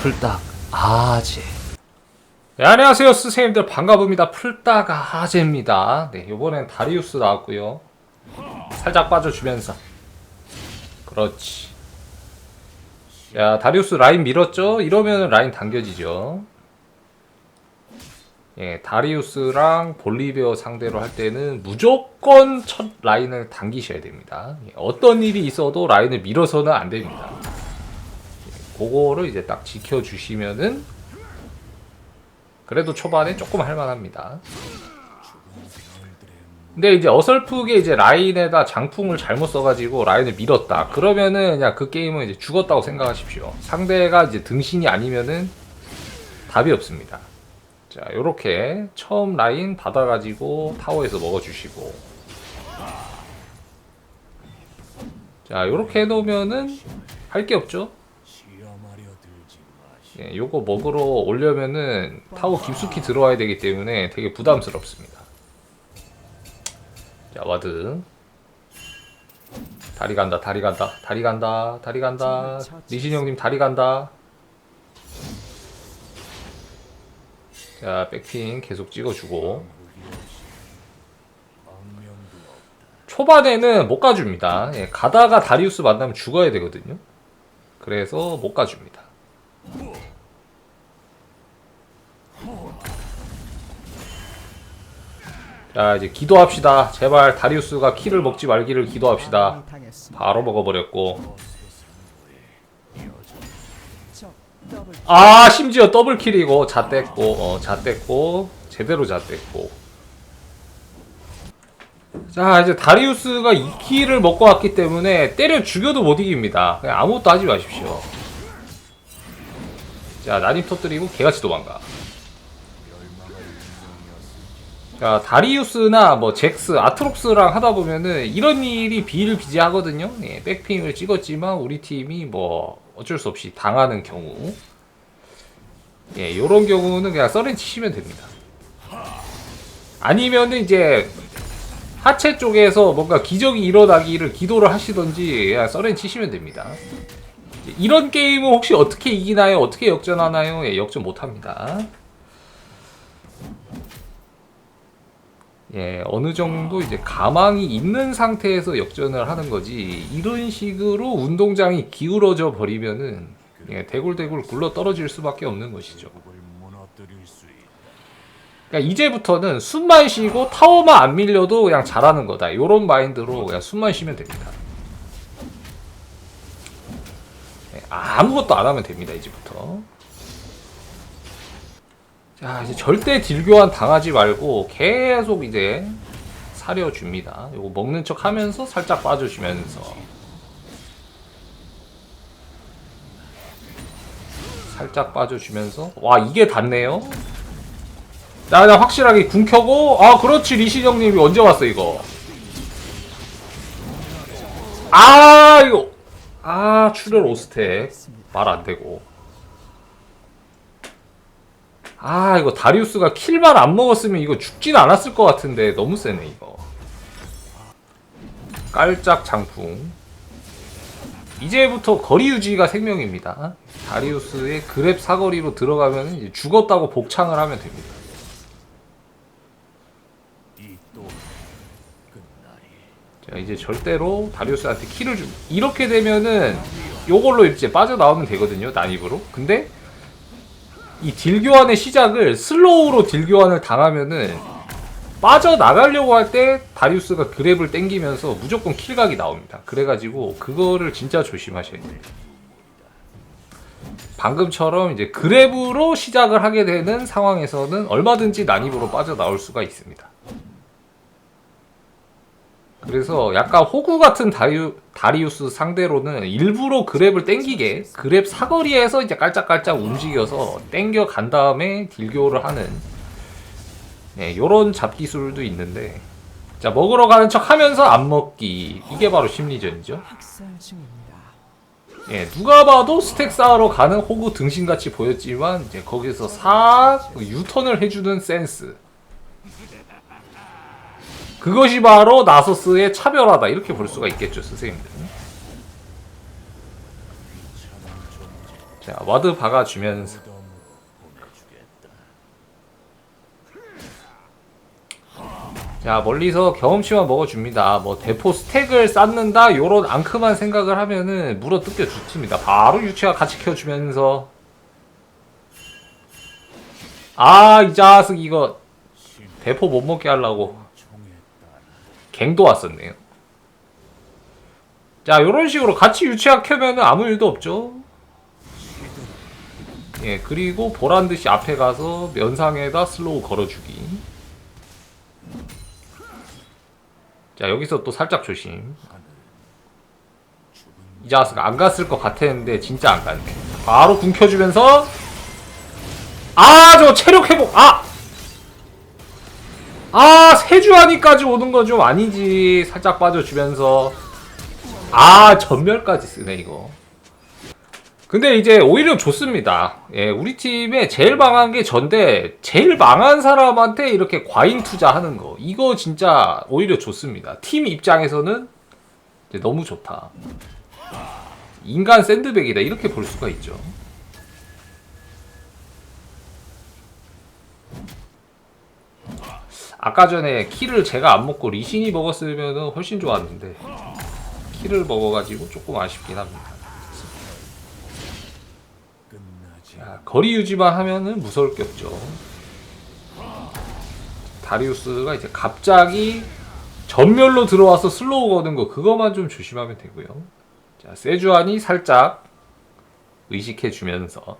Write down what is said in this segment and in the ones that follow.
풀딱 아재. 네, 안녕하세요. 스승님들 반가웁니다. 풀딱 아재입니다. 네 요번엔 다리우스 나왔고요. 살짝 빠져주면서. 그렇지. 야 다리우스 라인 밀었죠? 이러면 라인 당겨지죠. 예, 다리우스랑 볼리비어 상대로 할 때는 무조건 첫 라인을 당기셔야 됩니다. 예, 어떤 일이 있어도 라인을 밀어서는 안 됩니다. 예, 그거를 이제 딱 지켜주시면은 그래도 초반에 조금 할만합니다. 근데 이제 어설프게 이제 라인에다 장풍을 잘못 써가지고 라인을 밀었다. 그러면은 그냥 그 게임은 이제 죽었다고 생각하십시오. 상대가 이제 등신이 아니면은 답이 없습니다. 자, 요렇게 처음 라인 받아가지고 타워에서 먹어주시고 자, 요렇게 해놓으면은 할 게 없죠? 예, 요거 먹으러 오려면은 타워 깊숙이 들어와야 되기 때문에 되게 부담스럽습니다. 자, 와드. 다리 간다, 다리 간다, 다리 간다, 다리 간다. 리신 형님 다리 간다. 자, 백핑 계속 찍어주고. 초반에는 못 가줍니다. 예, 가다가 다리우스 만나면 죽어야 되거든요. 그래서 못 가줍니다. 자, 이제 기도합시다. 제발 다리우스가 키를 먹지 말기를 기도합시다. 바로 먹어버렸고. 아 심지어 더블킬이고 잣됐고 어 잣됐고 제대로 잣됐고 자 이제 다리우스가 2킬을 먹고 왔기 때문에 때려 죽여도 못 이깁니다 그냥 아무것도 하지 마십시오 자 난입 터뜨리고 개같이 도망가 자 다리우스나 뭐 잭스 아트록스랑 하다 보면은 이런 일이 비일비재하거든요 예, 백핑을 찍었지만 우리 팀이 뭐 어쩔 수 없이 당하는 경우 예, 요런 경우는 그냥 써렌 치시면 됩니다. 아니면은 이제 하체 쪽에서 뭔가 기적이 일어나기를 기도를 하시던지 그냥 써렌 치시면 됩니다. 이런 게임은 혹시 어떻게 이기나요? 어떻게 역전하나요? 예, 역전 못합니다. 예, 어느 정도 이제 가망이 있는 상태에서 역전을 하는 거지 이런 식으로 운동장이 기울어져 버리면은 예, 대굴대굴 굴러 떨어질 수밖에 없는 것이죠. 그러니까 이제부터는 숨만 쉬고 타워만 안 밀려도 그냥 잘하는 거다. 이런 마인드로 그냥 숨만 쉬면 됩니다. 예, 아무것도 안 하면 됩니다. 이제부터. 자 이제 절대 딜교환 당하지 말고 계속 이제 사려줍니다. 요거 먹는 척 하면서 살짝 빠져주면서 살짝 빠져주면서 와 이게 닿네요. 나, 나 확실하게 궁 켜고 아 그렇지 리시 형님이 언제 왔어 이거 아 이거 아 출혈 오스텍. 말 안 되고. 아 이거 다리우스가 킬만 안 먹었으면 이거 죽진 않았을 것 같은데 너무 세네 이거. 깔짝 장풍. 이제부터 거리 유지가 생명입니다. 다리우스의 그랩 사거리로 들어가면 죽었다고 복창을 하면 됩니다 자 이제 절대로 다리우스한테 킬을 주 이렇게 되면은 요걸로 이제 빠져나오면 되거든요 난입으로 근데 이 딜 교환의 시작을 슬로우로 딜 교환을 당하면은 빠져나가려고 할 때 다리우스가 그랩을 땡기면서 무조건 킬각이 나옵니다. 그래가지고 그거를 진짜 조심하셔야 돼요. 방금처럼 이제 그랩으로 시작을 하게 되는 상황에서는 얼마든지 난입으로 빠져나올 수가 있습니다. 그래서 약간 호구 같은 다리우, 다리우스 상대로는 일부러 그랩을 땡기게 그랩 사거리에서 이제 깔짝깔짝 움직여서 땡겨 간 다음에 딜교를 하는 네, 요런 잡기술도 있는데 자 먹으러 가는 척 하면서 안 먹기. 이게 바로 심리전이죠. 예, 누가 봐도 스택 쌓으러 가는 호구 등신같이 보였지만 이제 거기서 싹 유턴을 해주는 센스 그것이 바로 나서스의 차별하다. 이렇게 볼 수가 있겠죠 선생님들 자 와드 박아주면서. 자 멀리서 경험치만 먹어줍니다. 뭐 대포 스택을 쌓는다 요런 앙큼한 생각을 하면은 물어 뜯겨 죽습니다. 바로 유치와 같이 키워주면서. 아 이 자식 이거. 대포 못 먹게 하려고 갱도 왔었네요. 자 요런 식으로 같이 유치학 켜면은 아무 일도 없죠. 예 그리고 보란듯이 앞에 가서 면상에다 슬로우 걸어주기. 자 여기서 또 살짝 조심. 이 자식 안 갔을 것 같았는데 진짜 안 갔네. 바로 궁 켜주면서 아 저 체력 회복 아! 아 세주하니까지 오는 건 좀 아니지. 살짝 빠져주면서. 아 전멸까지 쓰네 이거. 근데 이제 오히려 좋습니다. 예 우리 팀에 제일 망한 게 전데 제일 망한 사람한테 이렇게 과잉 투자하는 거. 이거 진짜 오히려 좋습니다. 팀 입장에서는 너무 좋다. 인간 샌드백이다. 이렇게 볼 수가 있죠 아까 전에 키를 제가 안 먹고 리신이 먹었으면 훨씬 좋았는데 키를 먹어가지고 조금 아쉽긴 합니다. 자, 거리 유지만 하면은 무서울 게 없죠. 다리우스가 이제 갑자기 전멸로 들어와서 슬로우 거는 거 그거만 좀 조심하면 되고요. 자, 세주안이 살짝 의식해 주면서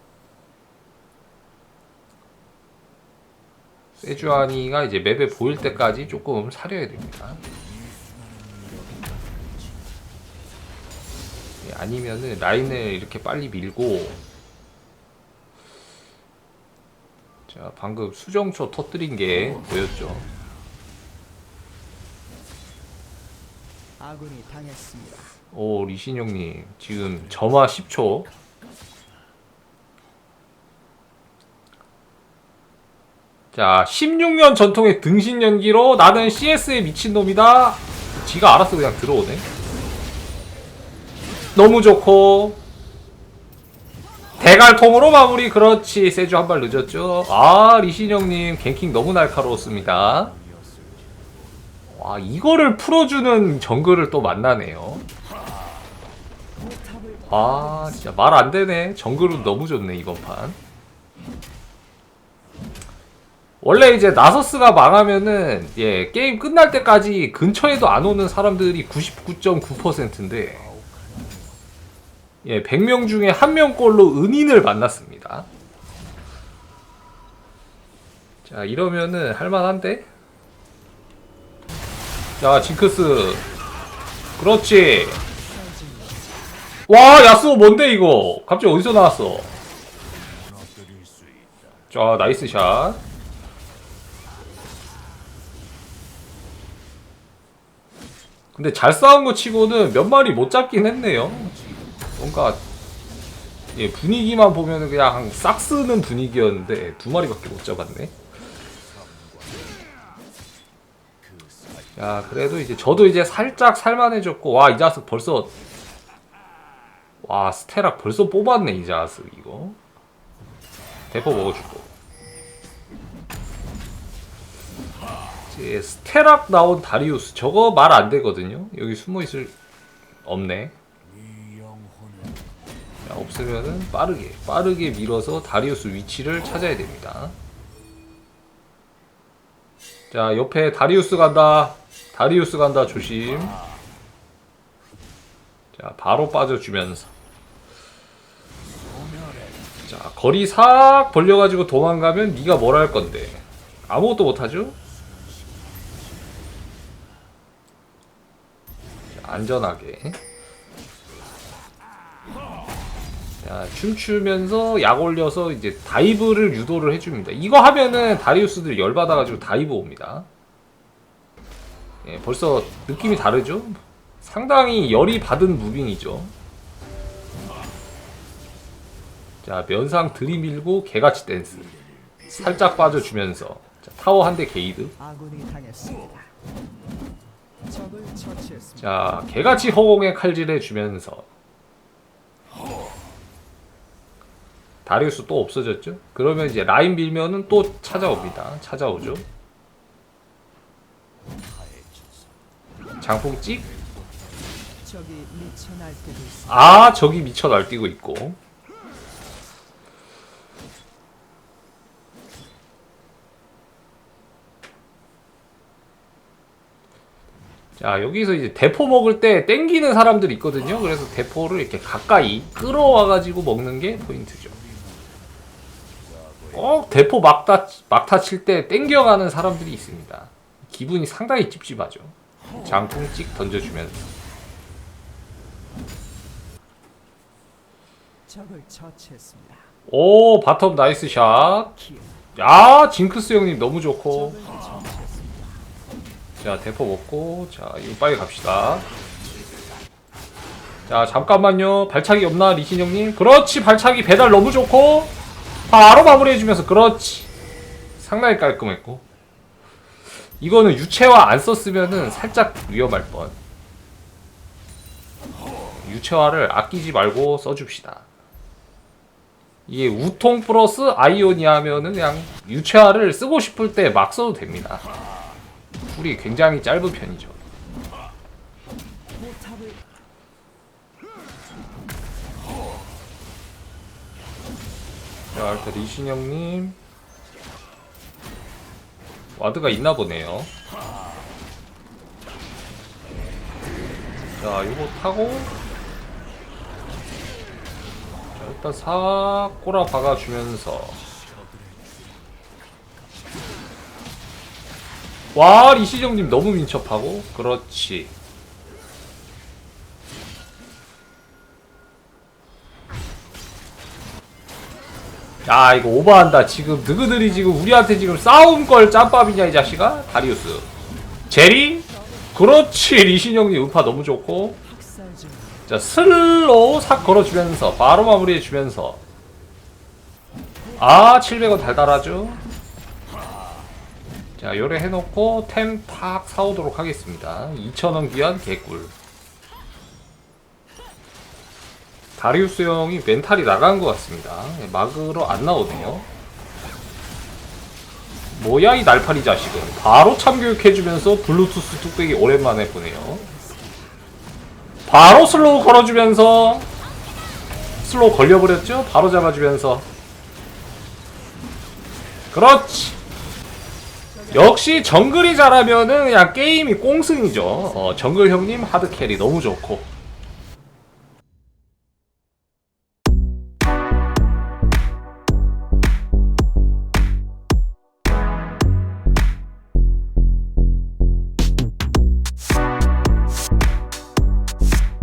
세주아니가 이제 맵에 보일 때까지 조금 사려야 됩니다. 예, 아니면은 라인을 이렇게 빨리 밀고 자 방금 수정초 터뜨린 게 보였죠. 아군이 당했습니다. 오 리신 형님 지금 점화 10초 자 16년 전통의 등신 연기로 나는 CS에 미친놈이다. 지가 알아서 그냥 들어오네. 너무 좋고. 대갈통으로 마무리. 그렇지. 세주 한 발 늦었죠. 아 리신 형님 갱킹 너무 날카로웠습니다. 와 이거를 풀어주는 정글을 또 만나네요. 아 진짜 말 안 되네. 정글은 너무 좋네 이번 판 원래 이제 나서스가 망하면은 예 게임 끝날 때까지 근처에도 안 오는 사람들이 99.9%인데 예 100명 중에 한 명꼴로 은인을 만났습니다. 자 이러면은 할만한데? 자 징크스. 그렇지. 와 야스오 뭔데 이거? 갑자기 어디서 나왔어? 자 나이스 샷 근데 잘 싸운 거 치고는 몇 마리 못 잡긴 했네요. 뭔가 예 분위기만 보면은 그냥 싹 쓰는 분위기였는데 두 마리밖에 못 잡았네. 야 그래도 이제 저도 이제 살짝 살만해졌고 와 이 자식 벌써 와 스테락 벌써 뽑았네 이 자식 이거. 대포 먹어주고 이제 스테락 나온 다리우스. 저거 말 안 되거든요. 여기 숨어 있을 없네. 자, 없으면은 빠르게 빠르게 밀어서 다리우스 위치를 찾아야 됩니다. 자 옆에 다리우스 간다. 다리우스 간다 조심. 자 바로 빠져주면서. 자 거리 싹 벌려가지고 도망가면 네가 뭘 할 건데? 아무것도 못하죠? 안전하게 자 춤추면서 약 올려서 이제 다이브를 유도를 해줍니다 이거 하면은 다리우스들 열받아가지고 다이브 옵니다 예, 벌써 느낌이 다르죠? 상당히 열이 받은 무빙이죠. 자, 면상 들이밀고 개같이 댄스. 살짝 빠져주면서 자, 타워 한 대 게이드. 자, 개같이 허공에 칼질해 주면서 다리우스 또 없어졌죠? 그러면 이제 라인 밀면은 또 찾아옵니다. 찾아오죠. 장풍 찍? 아, 저기 미쳐 날뛰고 있고. 자, 여기서 이제 대포 먹을 때 땡기는 사람들이 있거든요. 그래서 대포를 이렇게 가까이 끌어와 가지고 먹는 게 포인트죠. 꼭 대포 막타, 막타 칠 때 땡겨가는 사람들이 있습니다. 기분이 상당히 찝찝하죠. 장풍 찍 던져주면서. 오 바텀 나이스 샷. 킬. 야 징크스 형님 너무 좋고. 자 대포 먹고 자 이거 빨리 갑시다. 자 잠깐만요 발차기 없나 리신 형님? 그렇지 발차기 배달 너무 좋고 바로 마무리해주면서 그렇지 상당히 깔끔했고 이거는 유채화 안 썼으면은 살짝 위험할 뻔. 유채화를 아끼지 말고 써줍시다. 이게 우통 플러스 아이오니아 하면은 그냥 유채화를 쓰고 싶을 때 막 써도 됩니다. 풀이 굉장히 짧은 편이죠. 자, 일단 리신 형님 와드가 있나 보네요. 자, 이거 타고 자, 일단 싹 꼬라 박아주면서 와 리신 형님 너무 민첩하고? 그렇지. 야 이거 오버한다. 지금 너희들이 지금 우리한테 지금 싸움 걸 짬밥이냐 이 자식아? 다리우스. 제리? 그렇지. 리신 형님 음파 너무 좋고. 자 슬로우 싹 걸어주면서 바로 마무리해주면서. 아 700원 달달하죠 자 요래 해놓고 템탁 사오도록 하겠습니다. 2,000원 귀한 개꿀. 다리우스 형이 멘탈이 나간 것 같습니다. 예, 막으로 안 나오네요. 뭐야 이 날파리 자식은 바로 참교육해주면서 블루투스 뚝배기 오랜만에 보네요. 바로 슬로우 걸어주면서 슬로우 걸려버렸죠? 바로 잡아주면서. 그렇지 역시 정글이 잘하면은 그냥 게임이 꽁승이죠. 어, 정글 형님 하드캐리 너무 좋고